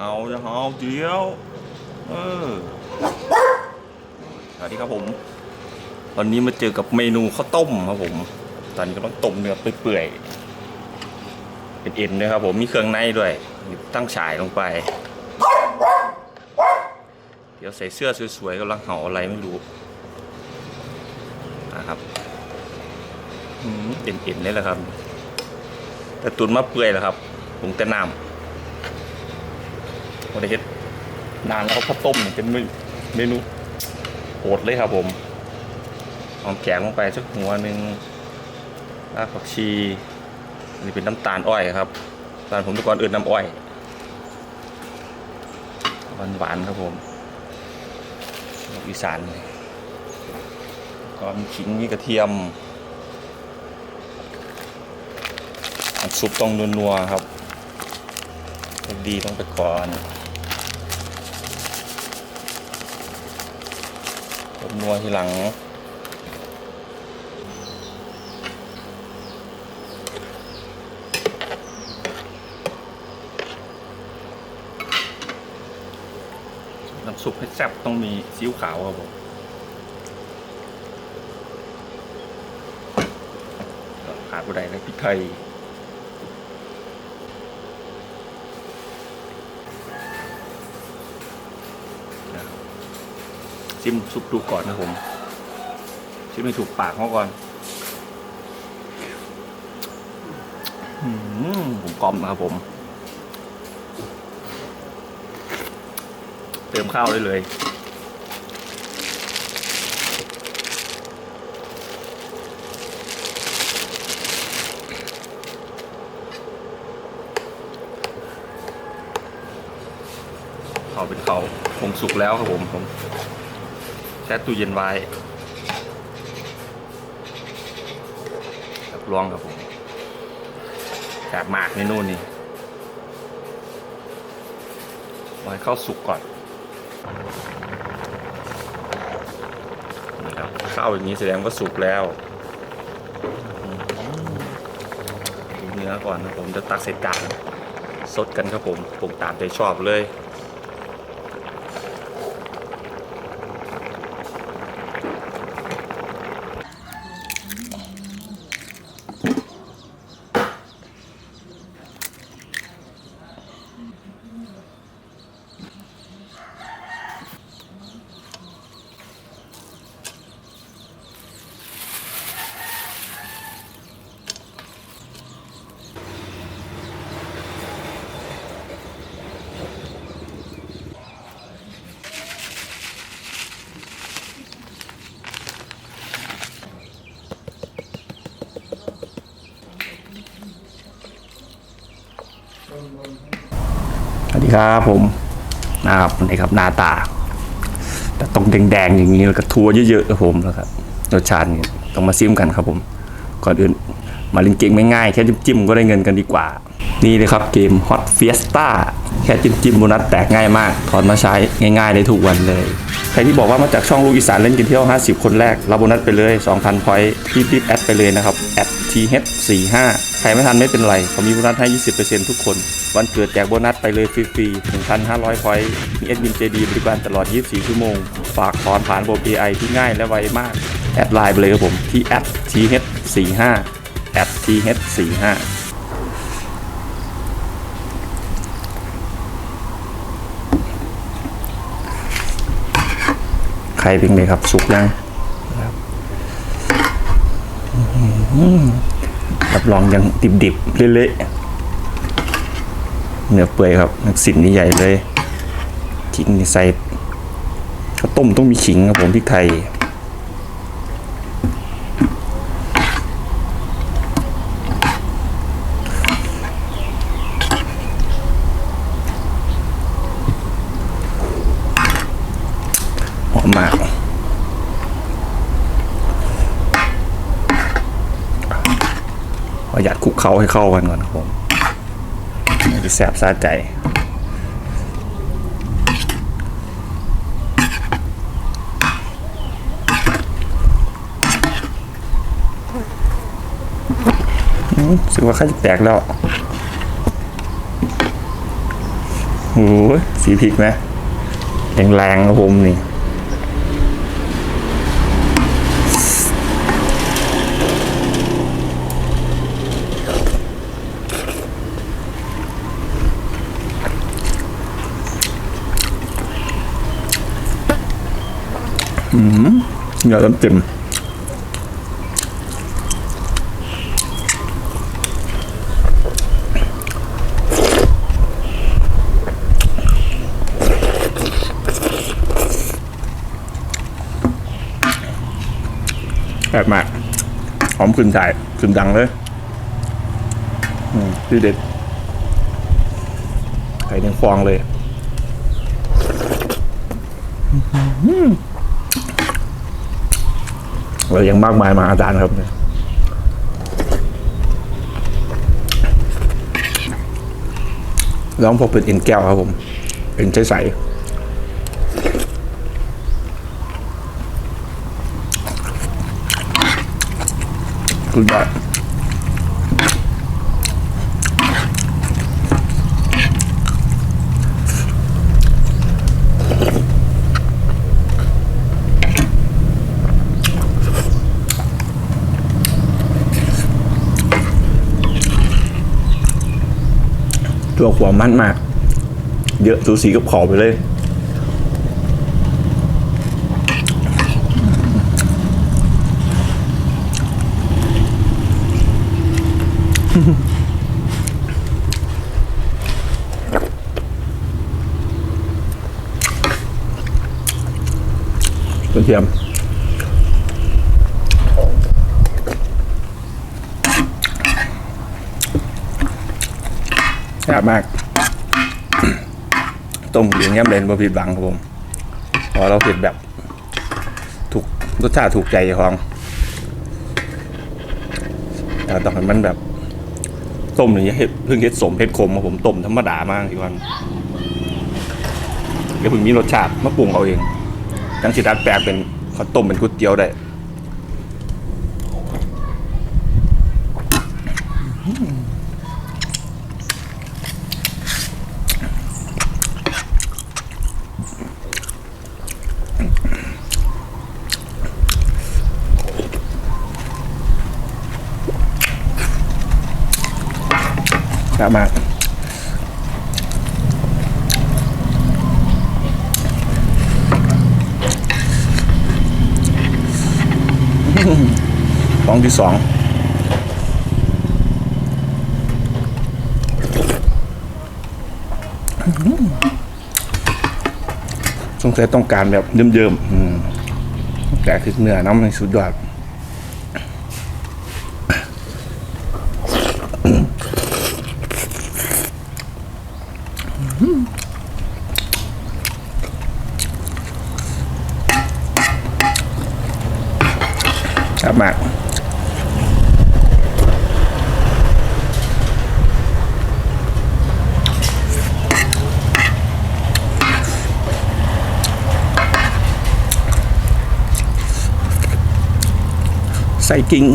เห่าจะเห่าเดียว เออสวัสดีครับผม วันนี้มาเจอกับเมนูข้าวต้มครับผม ตอนนี้ก็ต้องต้มเนื้อเปื่อยๆ เป็นเอ็นด้วยครับผม มีเครื่องในด้วย ตั้งฉายลงไป เดี๋ยวใส่เสื้อสวยๆกำลังเห่าอะไรไม่รู้ นะครับเอ็นๆนี่แหละครับ แต่ตุนมาเปื่อยแล้วครับผงแต่น้ำ วันนี้เฮ็ดนานแล้วข้าวต้มเนี่ยเป็นเมนูโหดเลยครับผมหอมแขกลงไปสักหัวหนึ่งรากผักชีนนี้เป็นน้ำตาลอ้อยครับตอนผมตะกอนอื่นน้ำอ้อยหวานหวานครับผมอีสานก็มีขิงมีกระเทียมซุปต้องนัวๆครับ ดีต้องไปก่อนต้ม นัวทีหลัง น้ำซุปให้แซ่บต้องมีซีอิ๊วขาวครับผมขาดบุได้เลยพริกไทยนะครับ ชิมซุปดูก่อนนะผมชิมให้ถูกปากเขาก่อนอืมผมกลอมนะครับผม เติมข้าวได้เลยเขาเป็นเขาคงสุกแล้วครับผมผม ช่ตู้เย็นไว้รับรองครับผม จากหมากในนู่นนี่ไว้เข้าสุกก่อนนะครับข้าวอย่างนี้แสดงว่าสุกแล้วดูเนื้อก่อนนะผมจะตักใส่จานสดกันครับผมปรุงตามใจชอบเลย ครับผมนะครับนี่ครับหน้าตา แต่ต้องแดงๆอย่างนี้แล้วก็ทัวเยอะๆครับผมแล้วครับรสชาตินี่ต้องมาซิมกันครับผม ก่อนอื่นมาเล่นเกมง่ายๆแค่จิ้มๆก็ได้เงินกันดีกว่า นี่เลยครับเกม Hot Fiesta แค่จิ้มจิ้มๆโบนัสแตกง่ายมาก ถอนมาใช้ง่ายๆได้ทุกวันเลย ใครที่บอกว่ามาจากช่องลูกอีสานเล่นกินเที่ยว 50 คนแรก รับโบนัสไปเลย 2,000พอยต์ที่รีบแอดไปเลยนะครับแอด th45 ใครไม่ทันไม่เป็นไรเขามีโบนัสให้ 20%ทุกคน วันเกิดแจกโบนัสไปเลยฟรีๆ1,500พอยต์มีเอ็ดมินเจดีบริการตลอด 24 ชั่วโมง ฝากถอนผ่านระบบ AI ที่ง่ายและไวมาก แอดไลน์ไปเลยครับผม ที่แอด th45 แอด th45 ใครเป็นไงครับ สุกยังครับอื้อหือรับรองยังดิบๆเละๆ เนื้อเปื่อยครับนักสินนี่ใหญ่เลยขิงนี่ใส่ข้าวต้มต้องมีขิงครับผมพริกไทยหอมมากประหยัดคลุกเขาให้เข้ากันก่อนครับผม มันจะแสบซาใจอืมรู้สึกว่าข้าจะแตกแล้วโอ้ยสีพริกไหมแรงๆครับผมนี่ อืมเนื้อเต็มแบบมาก หอมขึ้นถ่ายขึ้นดังเลยที่เด็ดไข่ในฟองเลย เรอยังมากมายมหาศาลครับร้องพบเป็นเอ็นแก้วครับผม เอ็นใสใสคุณได้ ตัวขวามันมาก เยอะสูสีกับขอไปเลย กระเทียม แซ่บมาก ต้มเหลียงย่ำเลนบผิดบังครับผมพอเราเผ็ดแบบ ถูกรสชาติถูกใจเจ้าของแต่ตองให้มันแบบ ต้มอย่างเงี้ยเห็ดเพิ่งเห็ดสมเห็ดขมครับผมต้มธรรมดามากทีวันเดี๋ยวเพิ่งมีรสชาติมาปรุงเอาเองจังสิดัดแปลงเป็นข้าวต้มเป็นก๋วยเตี๋ยวได้ ซ่บมากฟองที่สองสงสัยต้องการแบบเยิ้มๆอืมแต่คือเนื้อน้ำในสุดยอด ใส่กิ้ง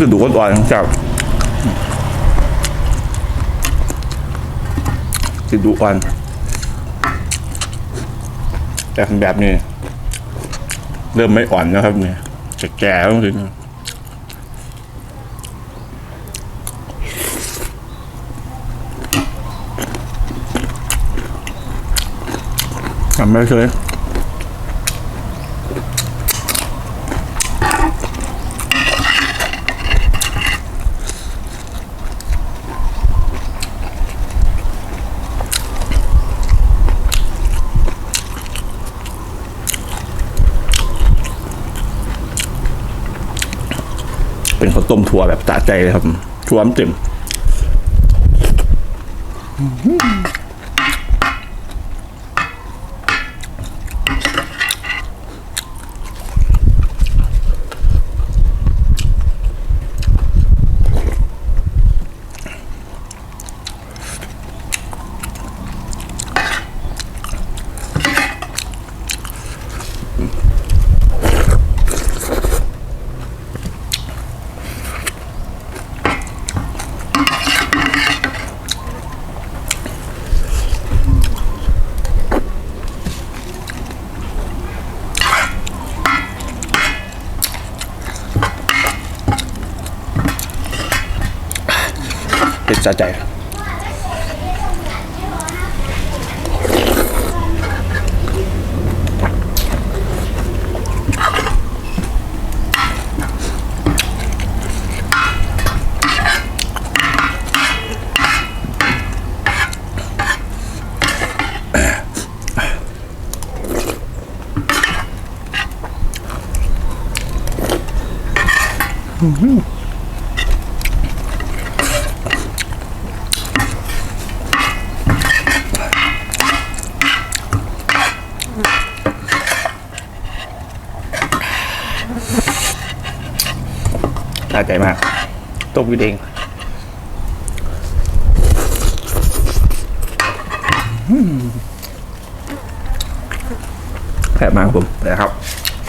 ตรงนี้ก็ดูอ่อนๆครับจะดูอ่อน แต่แบบนี้ เริ่มไม่อ่อนแล้วครับเนี่ยจะแก่แล้วถึงทำไม่เคย ข้าวต้มถั่วแบบสะใจเลยครับถั่วมันเต็มเสะใจสะใจมากต้มกินเองแผลมากผมนะครับ